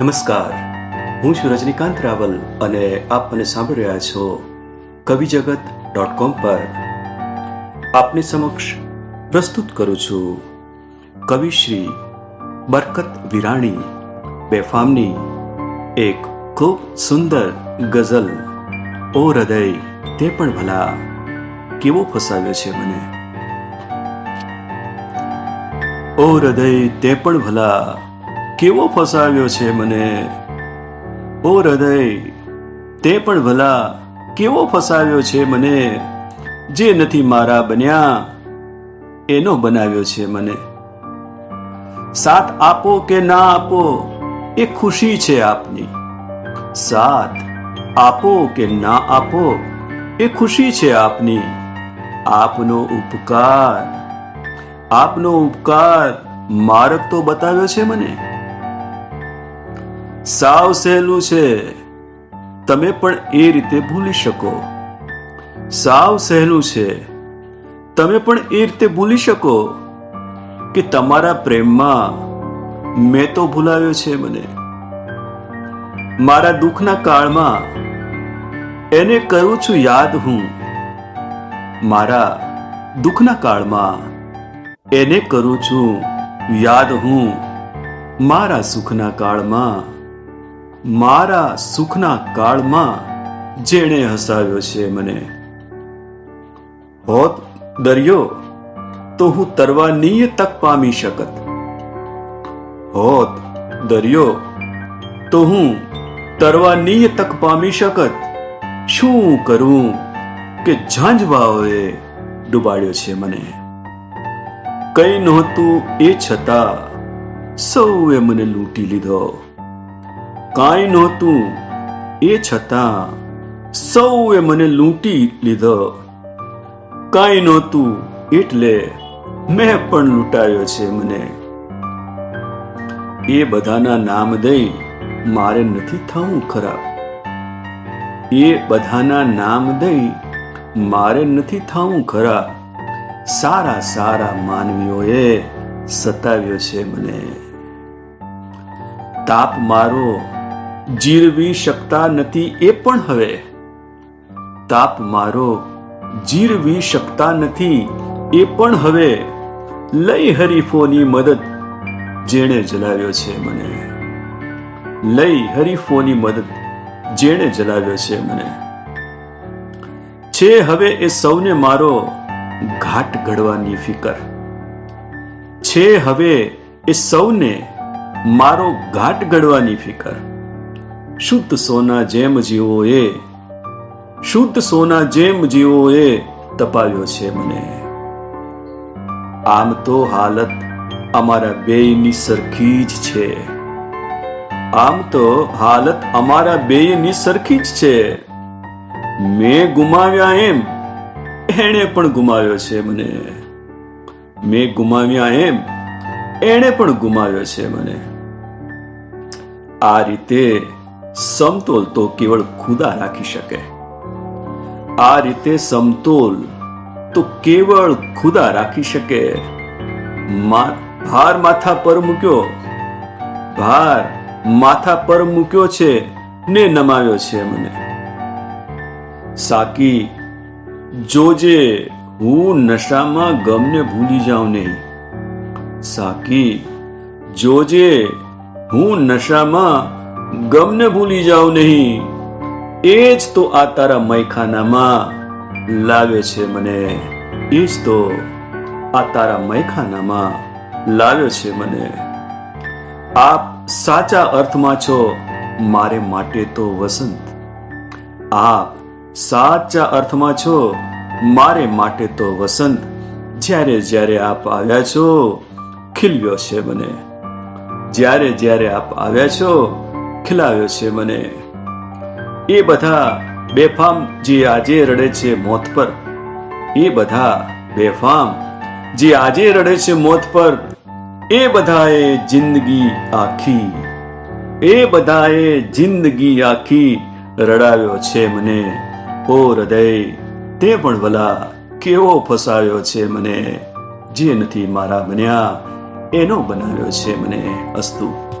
નમસ્કાર. હું છું રજનીકાંત રાવલ અને આપ મને સાંભળી રહ્યા છો કવિ જગત ડોટ કોમ પર. આપની સમક્ષ પ્રસ્તુત કરું છું. કવિશ્રી બરકત વિરાણી, બેફામની એક ખૂબ સુંદર ગઝલ, ઓ હૃદય, તે પણ ભલા કેવો ફસાવ્યો છે મને? ઓ હૃદય, તે પણ ભલા કેવો ફસાવ્યો છે મને? ઓ હૃદય, તે પણ ભલા કેવો ફસાવ્યો છે મને? જે નથી મારા બન્યા, એનો બનાવ્યો છે મને. સાથ આપો કે ના આપો, એ ખુશી છે આપની. સાથ આપો કે ના આપો, એ ખુશી છે આપની. આપનો ઉપકાર આપનો ઉપકાર માર્ગ તો બતાવ્યો છે મને. સાવ સહેલું છે. તમે પણ એ રીતે ભૂલી શકો. સાવ સહેલું છે. તમે પણ એ રીતે ભૂલી શકો કે તમારા પ્રેમમાં મેં તો ભૂલાવ્યો છે મને. મારા દુઃખના કાળમાં એને કરું છું યાદ હું. મારા દુઃખના કાળમાં એને કરું છું યાદ હું. મારા સુખના કાળમાં મારા સુખના કાળમાં જેણે હસાવ્યો છે મને. હોત દરિયો, તો હું તરવાની તક પામી શકત. હોત દરિયો, તો હું તરવાની તક પામી શકત. શું કરું કે ઝાંઝવાઓએ ડુબાડ્યો છે મને? કઈ નહોતું એ છતાં સૌએ મને લૂંટી લીધો. કાંઈ નહોતું. એ છતાં સૌએ મને લૂંટી લીધો. કાંઈ નહોતું એટલે મેં પણ લૂંટાયો છે મને. એ બધાના નામ દઈ મારે નથી થવું ખરાબ એ બધાના નામ દઈ મારે નથી થવું ખરાબ સારા સારા માનવીઓએ સતાવ્યો છે મને. તાપ મારો જીરવી શકતા નથી એ પણ હવે. તાપ મારો, જીરવી શકતા નથી એ પણ હવે. લઈ હરીફોની મદદ જેણે જલાવ્યો છે મને. લઈ હરીફોની મદદ જેણે જલાવ્યો છે મને. છે હવે એ સૌને મારો ઘાટ ઘડવાની ફિકર. છે હવે એ સૌને મારો ઘાટ ઘડવાની ફિકર. શુદ્ધ સોના જેમ જીવો એ શુદ્ધ સોના જેમ જીવો એ તપાવ્યો છે મને. આમ તો હાલત અમારા બેયની સરખી જ છે. આમ તો હાલત અમારા બેયની સરખી જ છે. મેં ગુમાવ્યા એમ એણે પણ ગુમાવ્યો છે મને. મેં ગુમાવ્યા એમ એણે પણ ગુમાવ્યો છે મને. આ રીતે સમતોલ તો કેવળ ખુદા રાખી શકે. આ રીતે સમતોલ તો કેવળ ખુદા રાખી શકે. ભાર માથા પર મૂક્યો. ભાર માથા પર મૂક્યો છે ને નમાવ્યો છે મને. સાકી, જોજે, હું નશામાં ગમને ભૂલી જાઉં નહીં. સાકી, જોજે, હું નશામાં ગમને ભૂલી જાવ નહીં. એ જ તો આ તારા મૈખાનામાં લાવે છે મને. એ જ તો આ તારા મૈખાનામાં લાવ્યો છે મને. આપ સાચા અર્થમાં છો, મારે માટે તો વસંત. આપ સાચા અર્થમાં છો, મારે માટે તો વસંત. જ્યારે જ્યારે આપ આવ્યા છો, ખીલ્યો છે મને. જ્યારે જ્યારે આપ આવ્યા છો ખીલાવ્યો છે મને. એ બધા બેફામ જે આજે રડે છે મોત પર. એ બધા બેફામ જે આજે રડે છે મોત પર. એ બધાએ જિંદગી આખી. એ બધાએ જિંદગી આખી રડાવ્યો છે મને. ઓ હૃદય, તે પણ ભલા કેવો ફસાયો છે મને. જે નથી મારા બન્યા, એનો બનાવ્યો છે મને અસ્તુ.